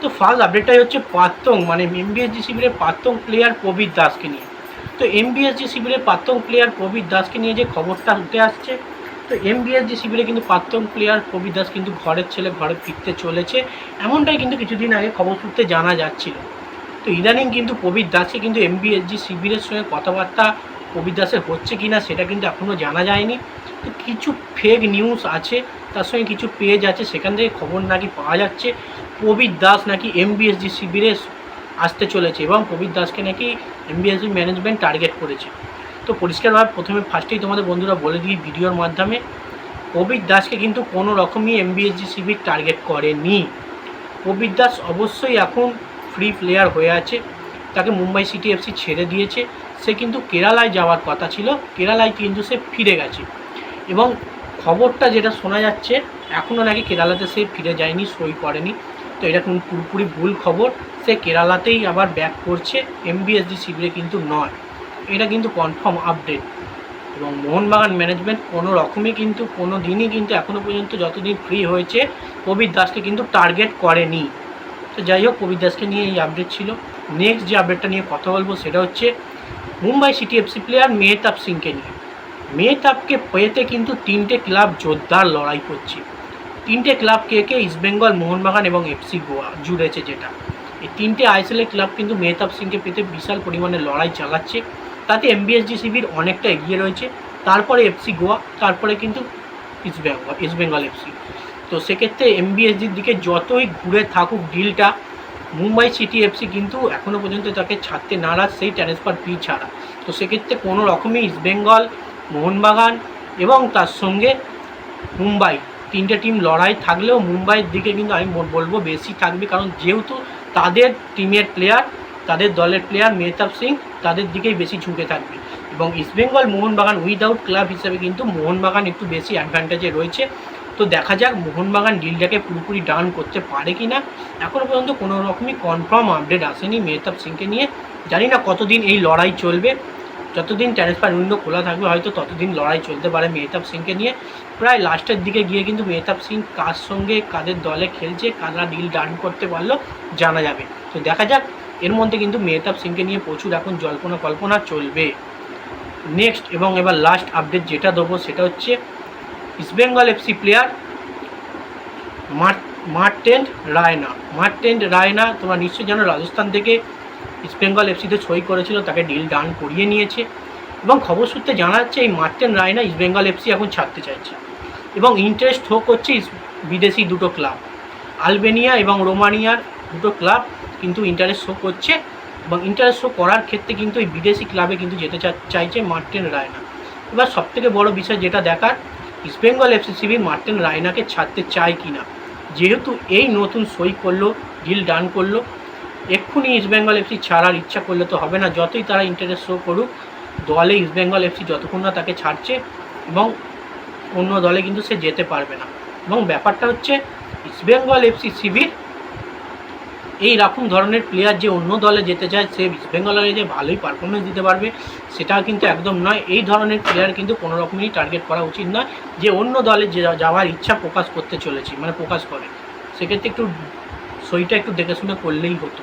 তো ফার্স্ট আপডেটটাই হচ্ছে পাত্তং মানে এমবিএসজি শিবিরের পাত্তং প্লেয়ার প্রবীর দাসকে নিয়ে। তো এমবিএসজি শিবিরের পাত্তং প্লেয়ার প্রবীর দাসকে নিয়ে যে খবরটা উঠে আসছে, তো এমবিএসজি শিবিরে কিন্তু প্রাক্তন প্লেয়ার প্রবীর দাস কিন্তু ঘরের ছেলে, ঘরে ফিরতে চলেছে। এমনটাই কিন্তু কিছুদিন আগে খবর সূত্রে জানা যাচ্ছিল। তো ইদানিং কিন্তু প্রবীর দাসে কিন্তু এমবিএসজি শিবিরের সঙ্গে কথাবার্তা প্রবীর দাসের হচ্ছে কি না সেটা কিন্তু এখনও জানা যায়নি। তো কিছু ফেক নিউজ আছে, তার সঙ্গে কিছু পেজ আছে, সেখান থেকে খবর নাকি পাওয়া যাচ্ছে। প্রবীর দাস নাকি এমবিএসজি শিবিরে আসতে চলেছে এবং প্রবীর দাসকে নাকি এমবিএসজি ম্যানেজমেন্ট টার্গেট করেছে। তো পরিষ্কারভাবে প্রথমে ফার্স্টেই তোমাদের বন্ধুরা বলে দিই ভিডিওর মাধ্যমে, প্রবীর দাসকে কিন্তু কোনো রকমই এমবিএসজি শিবির টার্গেট করেনি। প্রবীর দাস অবশ্যই এখন ফ্রি প্লেয়ার হয়ে আছে, তাকে মুম্বাই সিটি এফসি ছেড়ে দিয়েছে। সে কিন্তু কেরালায় যাওয়ার কথা ছিল, কেরালায় কিন্তু সে ফিরে গেছে। এবং খবরটা যেটা শোনা যাচ্ছে এখনও নাকি কেরালাতে সে ফিরে যায়নি, সই করেনি। তো এটা কিন্তু পুরোপুরি ভুল খবর। সে কেরালাতেই আবার ব্যাক করছে এমবিএসজি শিবিরে কিন্তু নয়। এটা কিন্তু কনফার্ম আপডেট এবং মোহনবাগান ম্যানেজমেন্ট কোনো রকমই কিন্তু কোনো দিনই কিন্তু এখনও পর্যন্ত যতদিন ফ্রি হয়েছে কবির দাসকে কিন্তু টার্গেট করেনি। তো যাই হোক কবির দাসকে নিয়ে এই আপডেট ছিল। নেক্সট যে আপডেটটা নিয়ে কথা বলব সেটা হচ্ছে Mumbai city FC player Mehtab সিংকে নিয়ে। মেহতাবকে পেতে কিন্তু তিনটে ক্লাব জোরদার লড়াই করছে। তিনটে ক্লাব কে কে ইস্টবেঙ্গল মোহনবাগান এবং এফসি গোয়া জুড়েছে যেটা। এই তিনটে আইএসএলের ক্লাব কিন্তু মেহতাব সিংকে পেতে বিশাল পরিমাণে লড়াই চালাচ্ছে। তাতে এমবিএসজি শিবির অনেকটা এগিয়ে রয়েছে। তারপরে এফসি গোয়া তারপরে কিন্তু ইস্টবেঙ্গল ইস্টবেঙ্গল এফসি তো সেক্ষেত্রে এমবিএসজির দিকে যতই ঘুরে থাকুক ডিলটা মুম্বাই সিটি এফসি কিন্তু এখনও পর্যন্ত তাকে ছাড়তে নারাজ সেই ট্রান্সফার ফি ছাড়া। তো সেক্ষেত্রে কোনো রকমই ইস্টবেঙ্গল মোহনবাগান এবং তার সঙ্গে মুম্বাই তিনটে টিম লড়াই থাকলেও মুম্বাইয়ের দিকে কিন্তু আমি বল- বলব বেশি থাকবে। কারণ যেহেতু তাদের টিমের প্লেয়ার তাদের দলের প্লেয়ার মেহতাব সিং তাদের দিকেই বেশি ঝুঁকে থাকবে। এবং ইস্টবেঙ্গল মোহনবাগান উইদাউট ক্লাব হিসেবে কিন্তু মোহনবাগান একটু বেশি অ্যাডভান্টেজে রয়েছে। তো দেখা যাক মোহনবাগান ডিলটাকে পুরোপুরি ডান করতে পারে কি না এখনও পর্যন্ত কোনো রকমই কনফার্ম আপডেট আসেনি মেহতাব সিংকে নিয়ে। জানি না কতদিন এই লড়াই চলবে। যতদিন ট্রান্সফার উইন্ডো খোলা থাকবে, হয়তো ততদিন লড়াই চলতে পারে মেহতাব সিংকে নিয়ে। প্রায় লাস্টের দিকে গিয়ে কিন্তু মেহতাব সিং কার সঙ্গে, কাদের দলে খেলছে, কারা ডিল ডান করতে পারল, জানা যাবে। তো দেখা যাক, এর মধ্যে কিন্তু মেহতাব সিংকে নিয়ে প্রচুর এখন জল্পনা কল্পনা চলবে। নেক্সট এবং এবার লাস্ট আপডেট যেটা দেবো, সেটা হচ্ছে ইস্টবেঙ্গল এফসি প্লেয়ার মার্টেন্ট রায়না। মার্টেন্ট রায়না, তোমরা নিশ্চয়ই জানো, রাজস্থান থেকে ইস্টবেঙ্গল এফসিতে সই করেছিল, তাকে ডিল ডান করিয়ে নিয়েছে। এবং খবর সূত্রে জানা যাচ্ছে, এই মার্টেন রায়না ইস্টবেঙ্গল এফসি এখন ছাড়তে চাইছে। এবং ইন্টারেস্ট শো করছে বিদেশি দুটো ক্লাব আলবেনিয়া এবং রোমানিয়ার দুটো ক্লাব কিন্তু ইন্টারেস্ট শো করছে এবং ইন্টারেস্ট শো করার ক্ষেত্রে কিন্তু এই বিদেশি ক্লাবে কিন্তু যেতে চাইছে মার্টেন রায়না। এবার সবথেকে বড় বিষয় যেটা দেখার ইস্টবেঙ্গল এফসিসিবি মার্টেন রায়নাকে ছাড়তে চায় কি না যেহেতু এই নতুন সই করল ডিল ডান করল এক্ষুনি ইস্টবেঙ্গল এফসি ছাড়ার ইচ্ছা করলে তো হবে না। যতই তারা ইন্টারেস্ট শো করুক, দলে ইস্টবেঙ্গল এফসি যতক্ষণ না তাকে ছাড়ছে এবং অন্য দলে কিন্তু সে যেতে পারবে না। এবং ব্যাপারটা হচ্ছে ইস্টবেঙ্গল এফসি শিবির এই রকম ধরনের প্লেয়ার যে অন্য দলে যেতে চায়, সে ইস্টবেঙ্গলের যে ভালোই পারফরমেন্স দিতে পারবে সেটা কিন্তু একদম নয়। এই ধরনের প্লেয়ার কিন্তু কোনো রকমই টার্গেট করা উচিত নয় যে অন্য দলে যে যাওয়ার ইচ্ছা প্রকাশ করতে চলেছে মানে প্রকাশ করে। সেক্ষেত্রে একটু সইটা একটু দেখে শুনে করলেই হতো।